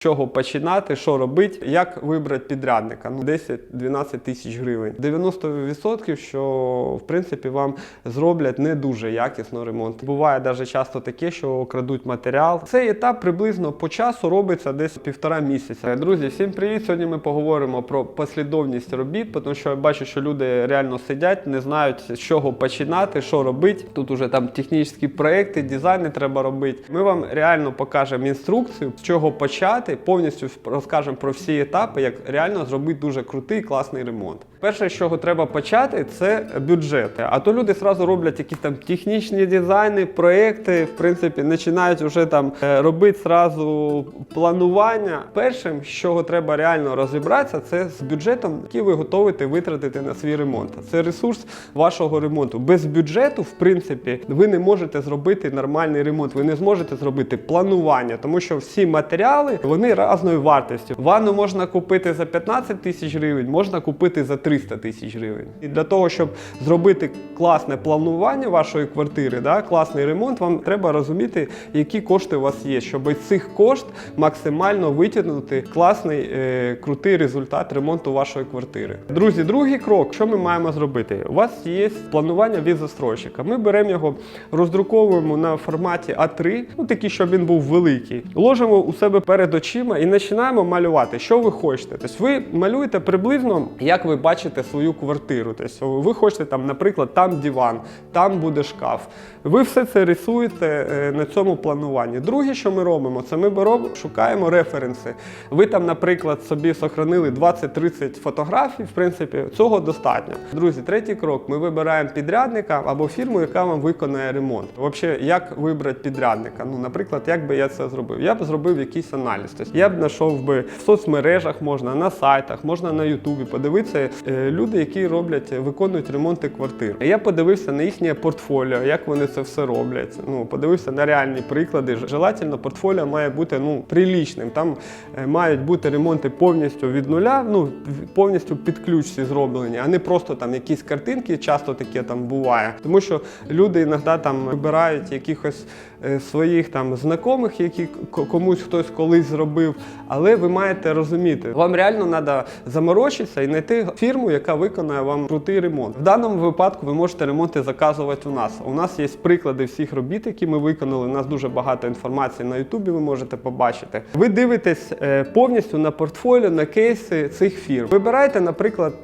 чого починати, що робити, як вибрати підрядника. Ну, 10-12 тисяч гривень. 90% що в принципі вам зроблять не дуже якісно ремонт. Буває навіть часто таке, що крадуть матеріал. Цей етап приблизно по часу робиться десь півтора місяця. Друзі, всім привіт! Сьогодні ми поговоримо про послідовність робіт, тому що я бачу, що люди реально сидять, не знають з чого починати, що робити. Тут уже там технічні проекти, дизайни треба робити. Ми вам реально покажемо інструкцію, з чого почати, повністю розкажемо про всі етапи, як реально зробити дуже крутий, класний ремонт. Перше, з чого треба почати, це бюджети. А то люди зразу роблять якісь там технічні дизайни, проекти, в принципі, починають вже там е, робити зразу планування. Першим, з чого треба реально розібратися, це з бюджетом, який ви готовите витратити на свій ремонт. Це ресурс вашого ремонту. Без бюджету, в принципі, ви не можете зробити нормальний ремонт. Ви не зможете зробити планування, тому що всі матеріали вони різної вартості. Ванну можна купити за 15 тисяч гривень, можна купити за 300 тисяч гривень. І для того, щоб зробити класне планування вашої квартири, да, класний ремонт, вам треба розуміти, які кошти у вас є, щоб із цих кошт максимально витягнути класний е, крутий результат ремонту вашої квартири. Друзі, другий крок, що ми маємо зробити? У вас є планування від застройщика. Ми беремо його, роздруковуємо на форматі А3, ну такий, щоб він був великий. Ложимо у себе перед очима і починаємо малювати, що ви хочете. Тобто ви малюєте приблизно, як ви бачите свою квартиру. Тобто ви хочете там, наприклад, там диван, там буде шкаф. Ви все це рисуєте е, на цьому плануванні. Друге, що ми робимо, це ми беремо, шукаємо референси. Ви там, наприклад, собі сохранили 20-30 фотографій, в принципі, цього достатньо. Друзі, третій крок: ми вибираємо підрядника або фірму, яка вам виконає ремонт. Взагалі, як вибрати підрядника? Ну, наприклад, як би я це зробив? Я б зробив якийсь аналіз. Тобто я б знайшов би в соцмережах, можна на сайтах, можна на Ютубі подивитися е, люди, які роблять, виконують ремонти квартир. Я подивився на їхнє портфоліо, як вони це все роблять. Ну, подивився на реальні приклади. Желательно, портфоліо має бути ну прилічним. Там е, мають бути ремонти повністю від нуля, ну повністю під ключ всі зроблені, а не просто там якісь картинки. Часто таке там буває. Тому що люди іноді там вибирають якихось своїх там знайомих, які комусь хтось колись зробив. Але ви маєте розуміти, вам реально треба заморочитися і знайти фірму, яка виконає вам крутий ремонт. В даному випадку ви можете ремонти заказувати у нас. У нас є приклади всіх робіт, які ми виконали. У нас дуже багато інформації на Ютубі. Ви можете побачити. Ви дивитесь е, повністю на портфоліо, на кейси цих фірм. Вибирайте, наприклад,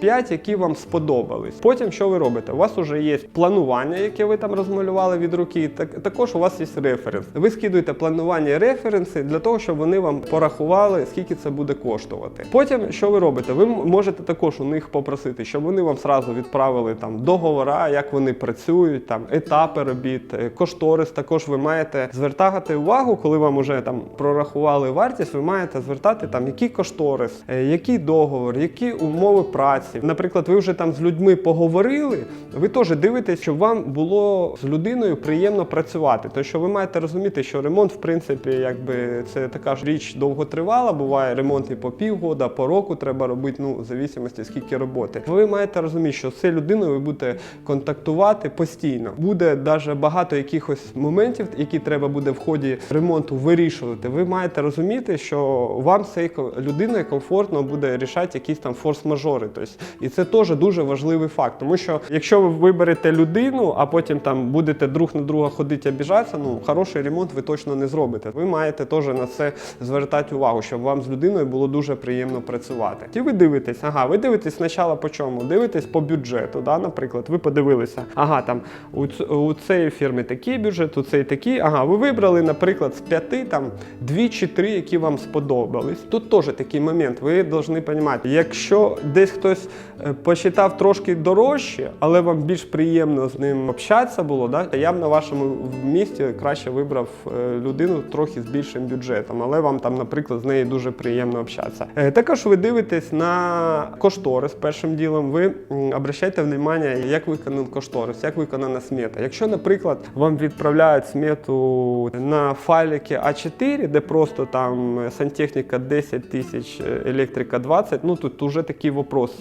5, які вам сподобались. Потім що ви робите? У вас вже є планування, яке ви там розмалювали від руки. Так також у вас є референс. Ви скидуєте планування референси для того, щоб вони вам порахували, скільки це буде коштувати. Потім що ви робите? Ви можете також у них попросити, щоб вони вам сразу відправили там договора, як вони працюють, там етапи робіт, е, кошторис. Також ви маєте звертати увагу, коли вам вже там прорахували вартість. Ви маєте звертати там який кошторис, е, який договор, які умови праці. Наприклад, ви вже там з людьми поговорили. Ви теж дивитесь, щоб вам було з людиною приємно працювати. Тому що ви маєте розуміти, що ремонт, в принципі, якби це така ж річ довготривала. Буває ремонт і по півгода, по року треба робити, ну в зависимості скільки роботи. Ви маєте розуміти, що з цією людиною ви будете контактувати постійно. Буде навіть багато якихось моментів, які треба буде в ході ремонту вирішувати. Ви маєте розуміти, що вам з людиною комфортно буде рішати якісь там форс-мажори. Тобто, і це теж дуже важливий факт, тому що якщо ви виберете людину, а потім там будете друг на друга ходити обіжатися, ну хороший ремонт ви точно не зробите. Ви маєте теж на це звертати увагу, щоб вам з людиною було дуже приємно працювати. І ви дивитесь, ага, ви дивитесь спочатку по чому? Дивитесь по бюджету. Да, наприклад, ви подивилися, ага, там у, у цієї фірми такий бюджет, у цієї такий. Ага, ви вибрали, наприклад, з п'яти там дві чи три, які вам сподобались. Тут теж такий момент. Ви повинні розуміти, якщо десь хтось е, посчитав трошки дорожче, але вам більш приємно з ним общатися було, да, я б на вашому місці краще вибрав е, людину трохи з більшим бюджетом, але вам там, наприклад, з нею дуже приємно общатися. Е, Також ви дивитесь на кошторис. Першим ділом ви обращайте внимання, як виконаний кошторис, як виконана смета. Якщо, наприклад, вам відправляють смету на файлики А4, де просто там сантехніка 10 тисяч, е, електрика 20, ну тут вже такий вопрос.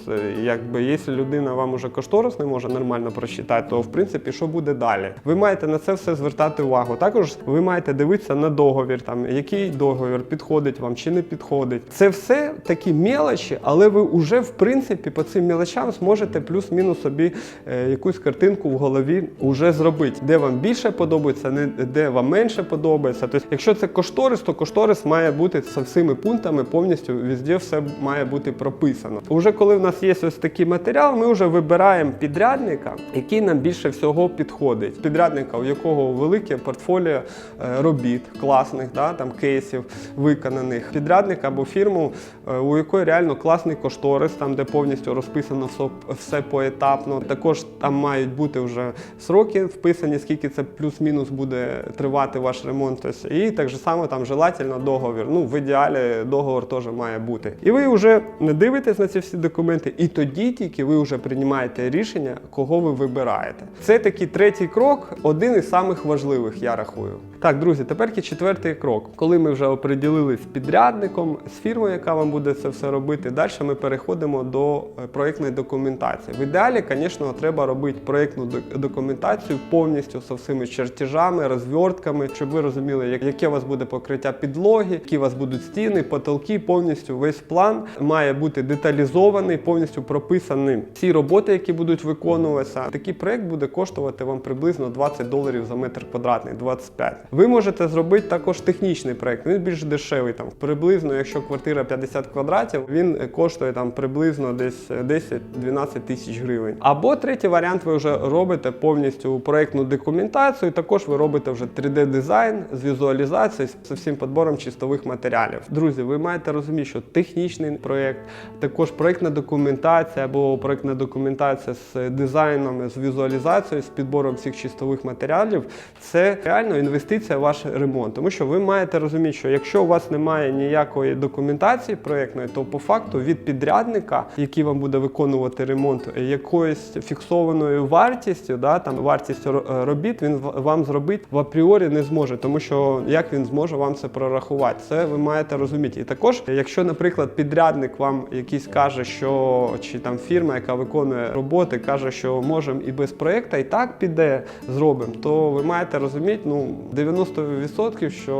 Якби якщо людина вам уже кошторис не може нормально прочитати, то в принципі що буде далі? Ви маєте на це все звертати звертати увагу. Також ви маєте дивитися на договір, там який договір підходить вам чи не підходить. Це все такі мелочі, але ви вже в принципі по цим мелочам зможете плюс-мінус собі е, якусь картинку в голові вже зробити, де вам більше подобається, не де вам менше подобається. Тобто, якщо це кошторис, то кошторис має бути з всіми пунктами повністю везде все має бути прописано. Уже коли в нас є ось такий матеріал, ми вже вибираємо підрядника, який нам більше всього підходить. Підрядника, у якого велике портфоліо е, робіт, класних, да, там кейсів виконаних. Підрядник або фірму, е, у якої реально класний кошторис, там де повністю розписано все, поетапно. Також там мають бути вже сроки вписані, скільки це плюс-мінус буде тривати ваш ремонт. Тобто, і так же само там желательно договір. Ну, в ідеалі договор теж має бути. І ви вже не дивитесь на ці всі документи, і тоді тільки ви вже приймаєте рішення, кого ви вибираєте. Це такий третій крок, один із самих важливих, я рахую. Так, друзі, тепер є четвертий крок. Коли ми вже оприділились з підрядником, з фірмою, яка вам буде це все робити, далі ми переходимо до е, проєктної документації. В ідеалі, звісно, треба робити проєктну документацію повністю з всіми чертежами, розвертками, щоб ви розуміли, яке у вас буде покриття підлоги, які у вас будуть стіни, потолки, повністю весь план має бути деталізований, повністю прописаний всі роботи, які будуть виконуватися. Такий проєкт буде коштувати вам приблизно 20 доларів за метр квадратний, 25. Ви можете зробити також технічний проєкт, він більш дешевий. Там приблизно, якщо квартира 50 квадратів, він коштує там приблизно десь 10-12 тисяч гривень. Або третій варіант, ви вже робите повністю проєктну документацію. Також ви робите вже 3D-дизайн з візуалізацією, з всім підбором чистових матеріалів. Друзі, ви маєте розуміти, що технічний проєкт, також проєктна документація або проєктна документація з дизайном, з візуалізацією, з підбором всіх чистових матеріалів це реально інвестиція в ваш ремонт. Тому що ви маєте розуміти, що якщо у вас немає ніякої документації проєктної, то по факту від підрядника, який вам буде виконувати ремонт, якоюсь фіксованою вартістю, да, там вартість робіт, він вам зробити в апріорі не зможе, тому що як він зможе вам це прорахувати, це ви маєте розуміти. І також, якщо, наприклад, підрядник вам якийсь каже, що чи там фірма, яка виконує роботи, каже, що можемо і без проєкту, і так піде, зробимо, то ви маєте розуміти, ну 90% що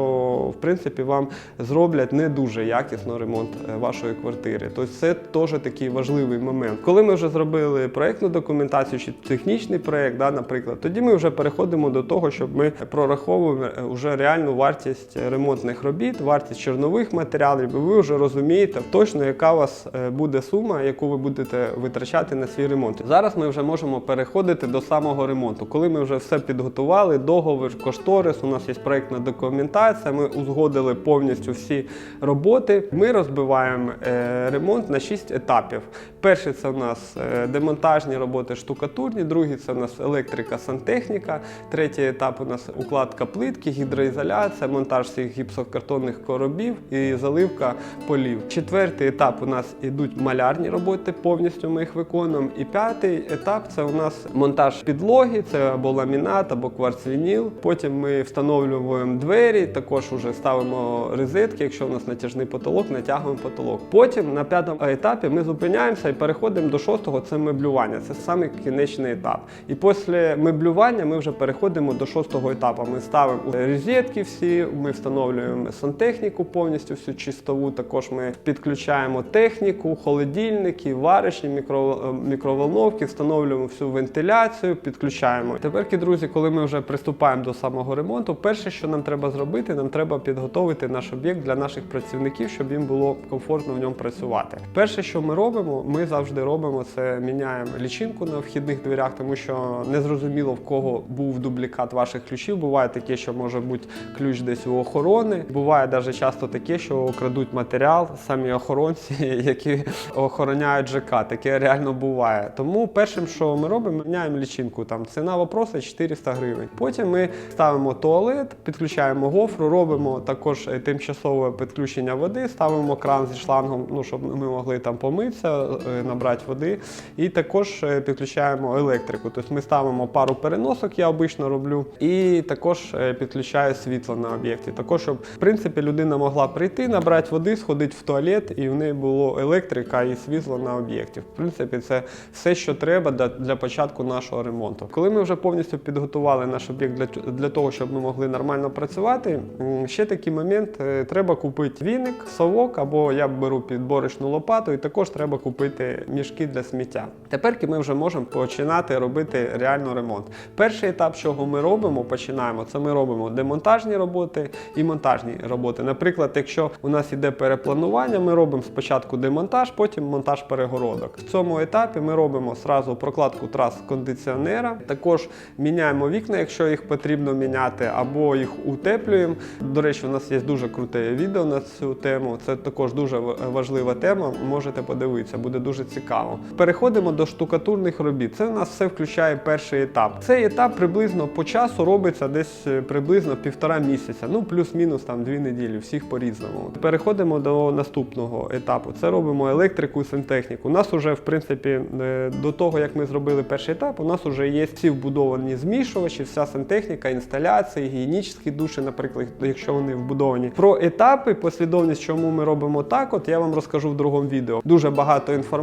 в принципі вам зроблять не дуже якісно ремонт е, вашої квартири. Тобто це теж такий важливий момент. Коли ми вже зробили проєктну документацію чи технічний проєкт, да, наприклад, тоді ми вже переходимо до того, щоб ми прораховуємо е, вже реальну вартість ремонтних робіт, вартість чорнових матеріалів. І ви вже розумієте точно, яка у вас е, буде сума, яку ви будете витрачати на свій ремонт. Зараз ми вже можемо переходити до самого ремонту. Коли ми вже все підготували, договір, кошторис, у нас є проєктна документація, ми узгодили повністю всі роботи. Ми розбиваємо е, ремонт на 6 етапів. Перший це у нас е, демонтажні роботи штукатурні, другий це у нас електрика, сантехніка, третій етап у нас укладка плитки, гідроізоляція, монтаж всіх гіпсокартонних коробів і заливка полів. Четвертий етап у нас ідуть малярні роботи, повністю ми їх виконуємо. І п'ятий етап це у нас монтаж підлоги, це або ламінат, або кварцвініл. Потім ми встановлюємо двері, також уже ставимо розетки, якщо у нас натяжний потолок, натягуємо потолок. Потім на п'ятому етапі ми зупиняємося і переходимо до шостого це меблювання. Це саме кінечний етап. І після меблювання ми вже переходимо до шостого етапу. Ми ставимо розетки всі, ми встановлюємо сантехніку повністю всю чистову. Також ми підключаємо техніку, холодильники, варочні, мікро, мікроволновки, встановлюємо всю вентиляцію, підключаємо. Тепер, друзі, коли ми вже приступаємо до самого ремонту, перше, що нам треба зробити, нам треба підготовити наш об'єкт для наших працівників, щоб їм було комфортно в ньому працювати. Перше, що ми робимо, ми завжди робимо це міняємо лічинку на вхідних дверях, тому що не зрозуміло в кого був дублікат ваших ключів. Буває таке, що може бути ключ десь у охорони. Буває навіть часто таке, що крадуть матеріал самі охоронці, які охороняють ЖК. Таке реально буває. Тому першим, що ми робимо, міняємо лічинку. Там ціна вопроса 400 гривень. Потім ми ставимо туалет, підключаємо гофру, робимо також е, тимчасове підключення води, ставимо кран зі шлангом, ну щоб ми могли там помитися, е, набрати води. І також е, підключаємо електрику. Тобто ми ставимо пару переносок, я обично роблю, і також е, підключаю світло на об'єкті. Також, щоб в принципі людина могла прийти, набрати води, сходити в туалет, і в неї було електрика і світло на об'єкті. В принципі, це все, що треба для, початку нашого ремонту. Коли ми вже повністю підготували наш об'єкт для, для того, щоб ми могли нормально працювати, ще такий момент: е, треба купити віник, совок, або я беру підборочну лопату, і також треба купити мішки для сміття. Тепер ми вже можемо починати робити реально ремонт. Перший етап, чого ми робимо, починаємо, це ми робимо демонтажні роботи і монтажні роботи. Наприклад, якщо у нас іде перепланування, ми робимо спочатку демонтаж, потім монтаж перегородок. В цьому етапі ми робимо сразу прокладку трас кондиціонера, також міняємо вікна, якщо їх потрібно міняти, або їх утеплюємо. До речі, у нас є дуже круте відео на цю тему. Це також дуже важлива тема. Можете подивитися, буде дуже цікаво. Переходимо до штукатурних робіт. Це у нас все включає перший етап. Цей етап приблизно по часу робиться десь е, приблизно півтора місяця, ну плюс-мінус там дві неділі, всіх по-різному. Переходимо до наступного етапу. Це робимо електрику і сантехніку. У нас вже в принципі е, до того, як ми зробили перший етап, у нас вже є всі вбудовані змішувачі, вся сантехніка, інсталяції, гігієнічні душі, наприклад, якщо вони вбудовані. Про етапи, послідовність, чому ми робимо так, от я вам розкажу в другому відео. Дуже багато інформації.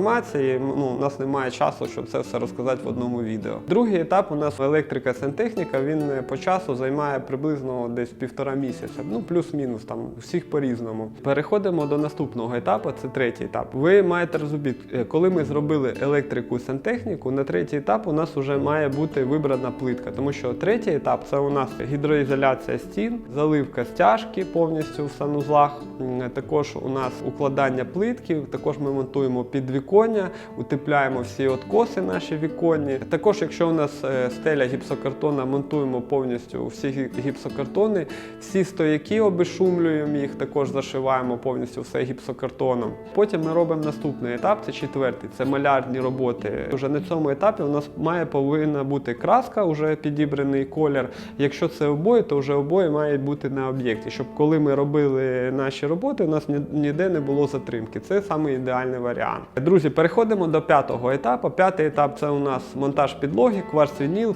Ну, у нас немає часу, щоб це все розказати в одному відео. Другий етап у нас електрика сантехніка. Він е, по часу займає приблизно десь півтора місяця. Ну плюс-мінус там всіх по-різному. Переходимо до наступного етапу. Це третій етап. Ви маєте розуміти, е, коли ми зробили електрику сантехніку, на третій етап у нас вже має бути вибрана плитка, тому що третій етап це у нас гідроізоляція стін, заливка стяжки повністю в санузлах. Також у нас укладання плитки, також ми монтуємо підвіконня, утепляємо всі откоси наші віконні. Також, якщо у нас е, стеля гіпсокартона, монтуємо повністю всі гіпсокартони, всі стояки обешумлюємо їх, також зашиваємо повністю все гіпсокартоном. Потім ми робимо наступний етап, це четвертий, це малярні роботи. Уже на цьому етапі у нас має повинна бути краска, вже підібраний колір. Якщо це обої, то вже обої мають бути на об'єкті, щоб коли ми робили наші роботи, у нас ніде не було затримки. Це саме ідеальний варіант. Друзі, переходимо до п'ятого етапу. П'ятий етап це у нас монтаж підлоги, кварц-вініл,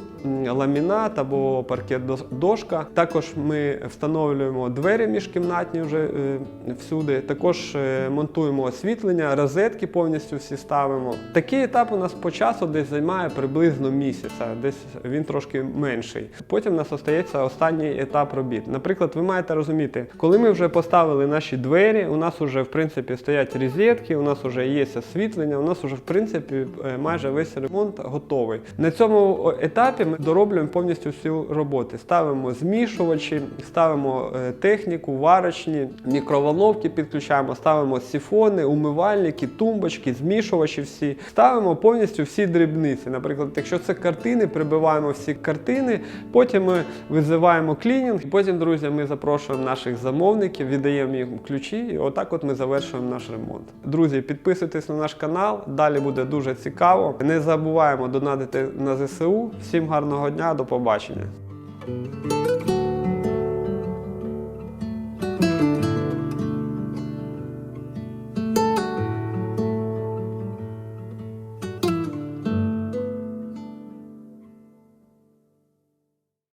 ламінат або паркет дошка. Також ми встановлюємо двері міжкімнатні вже е, всюди. Також е, монтуємо освітлення, розетки повністю всі ставимо. Такий етап у нас по часу десь займає приблизно місяця, десь він трошки менший. Потім у нас остається останній етап робіт. Наприклад, ви маєте розуміти, коли ми вже поставили наші двері, у нас вже в принципі стоять розетки, у нас вже є освітлення, у нас вже в принципі е, майже весь ремонт готовий. На цьому етапі ми дороблюємо повністю всю роботи. Ставимо змішувачі, ставимо е, техніку, варочні, мікроволновки підключаємо, ставимо сифони, умивальники, тумбочки, змішувачі всі. Ставимо повністю всі дрібниці. Наприклад, якщо це картини, прибиваємо всі картини, потім ми визиваємо клінінг, потім, друзі, ми запрошуємо наших замовників, віддаємо їм ключі, і отак от ми завершуємо наш ремонт. Друзі, підписуйтесь на наш канал, далі буде дуже цікаво. Не забуваємо донатити на ЗСУ. Всім гарного дня, до побачення.